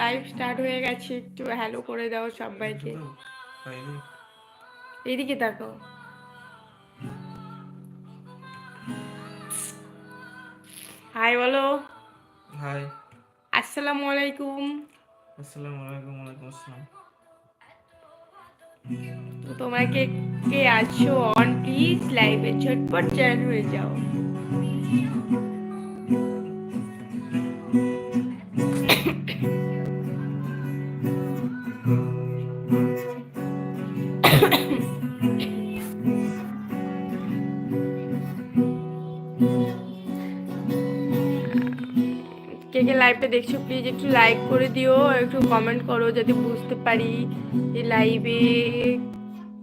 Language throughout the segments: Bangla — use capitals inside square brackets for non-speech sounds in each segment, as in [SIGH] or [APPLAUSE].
লাইভ স্টার্ট হয়ে গেছে একটু হ্যালো করে দাও সবাইকে। এদিকে দেখো। হাই বলো। হাই আসসালামু আলাইকুম। আসসালামু আলাইকুম ওয়ালাইকুম আসসালাম। তো তোমরা কে কে আছো অন প্লিজ লাইভে ঝটপট জয়েন হয়ে যাও। লাইভটা দেখছ প্লিজ একটু লাইক করে দিও একটু কমেন্ট করো যাতে বুঝতে পারি যে লাইভে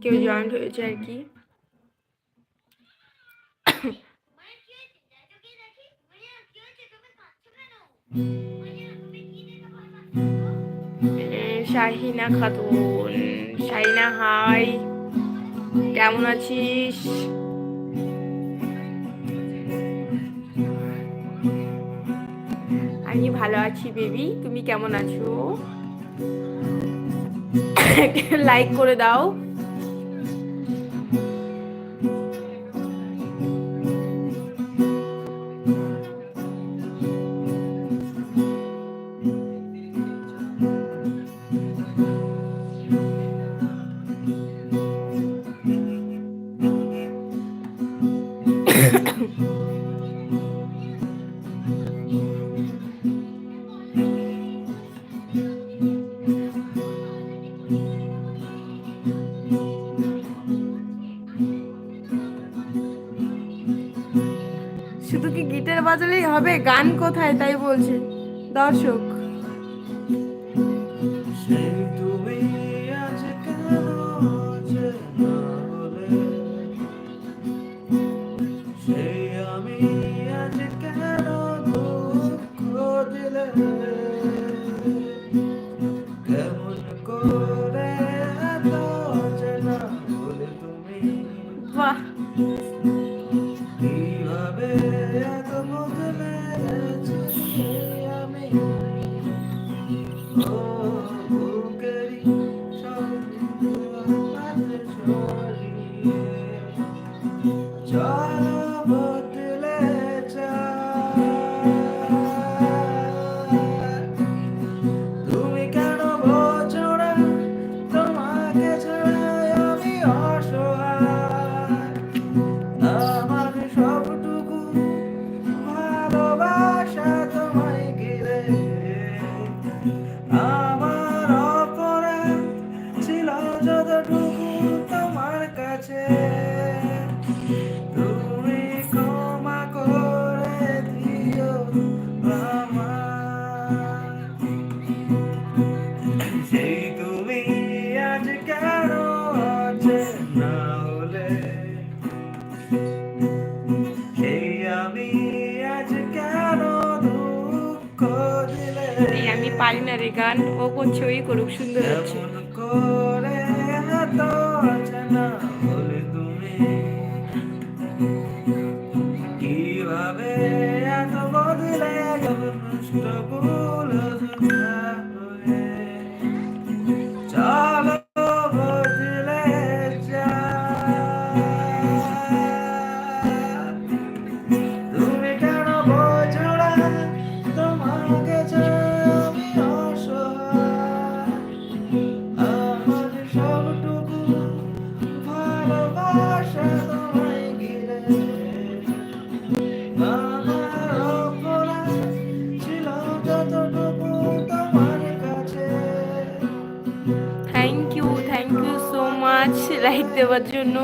কেউ জয়েন হয়েছে আর কি। শাহিনা খাতুন। শাহিনা হাই কেমন আছিস? আমি ভালো আছি বেবি। তুমি কেমন আছো? [LAUGHS] লাইক করে দাও। বাজালেই হবে গান কোথায়? তাই বলছে। দর্শক না রে গান ও করছে ওই করুক সুন্দর হচ্ছে। সবটুকু ভালোবাসা তোমায় কাছে। Thank you thank you so much like দেওয়ার জন্য।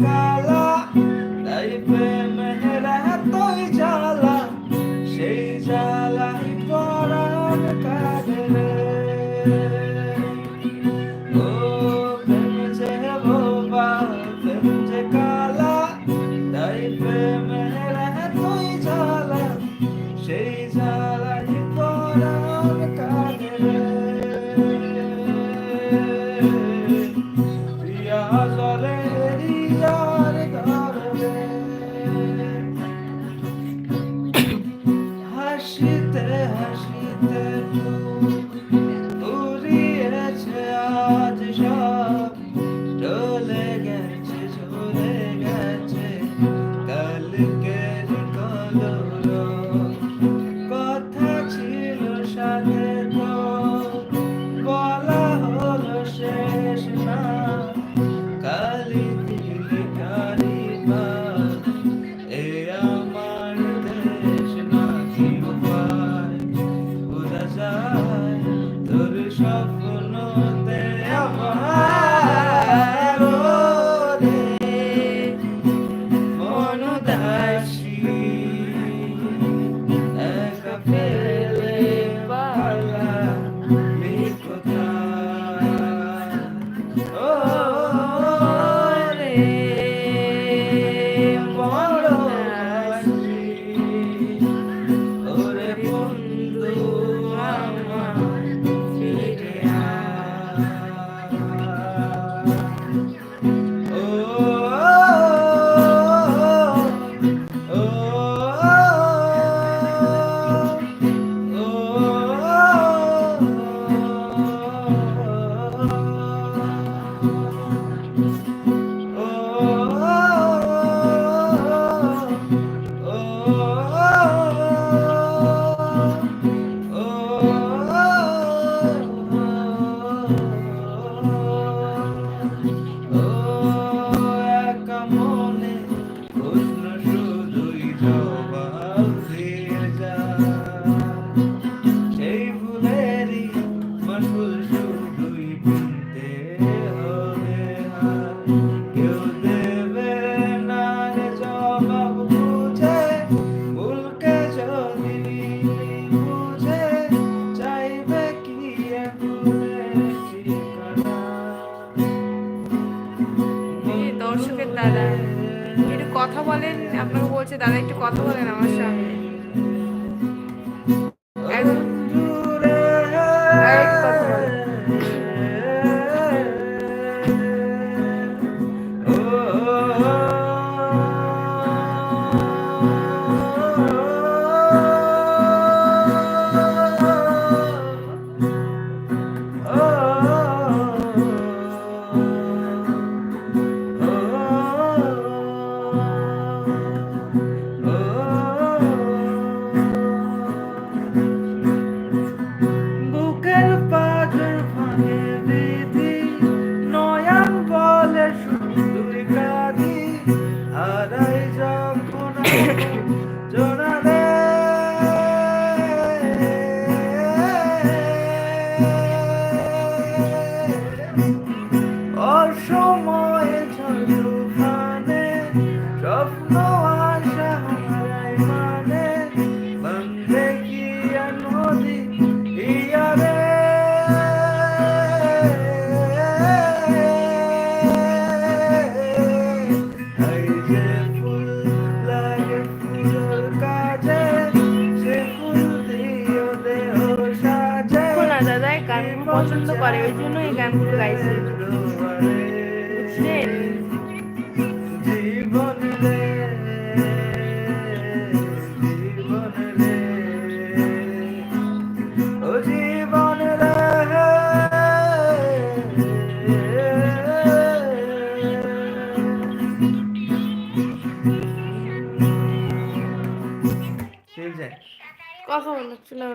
Kala, you pe.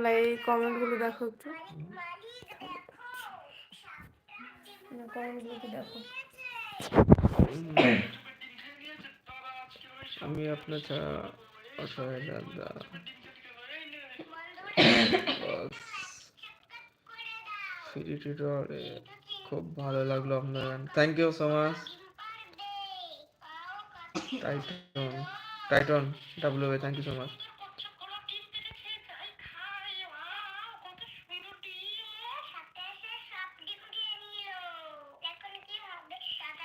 তোমরা এই কমেন্টগুলো দেখো একটু। আমি আপনার ছাড়া খুব ভালো লাগল আপনার। Thank you so much Titan Titan W thank you so much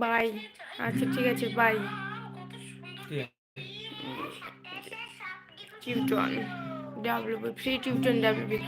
bye আচ্ছা ঠিক আছে বাই টিউটন ডাব্লিউবি ফ্রি টিউটন ডাব্লিউবি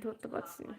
ধরতে পারছি। না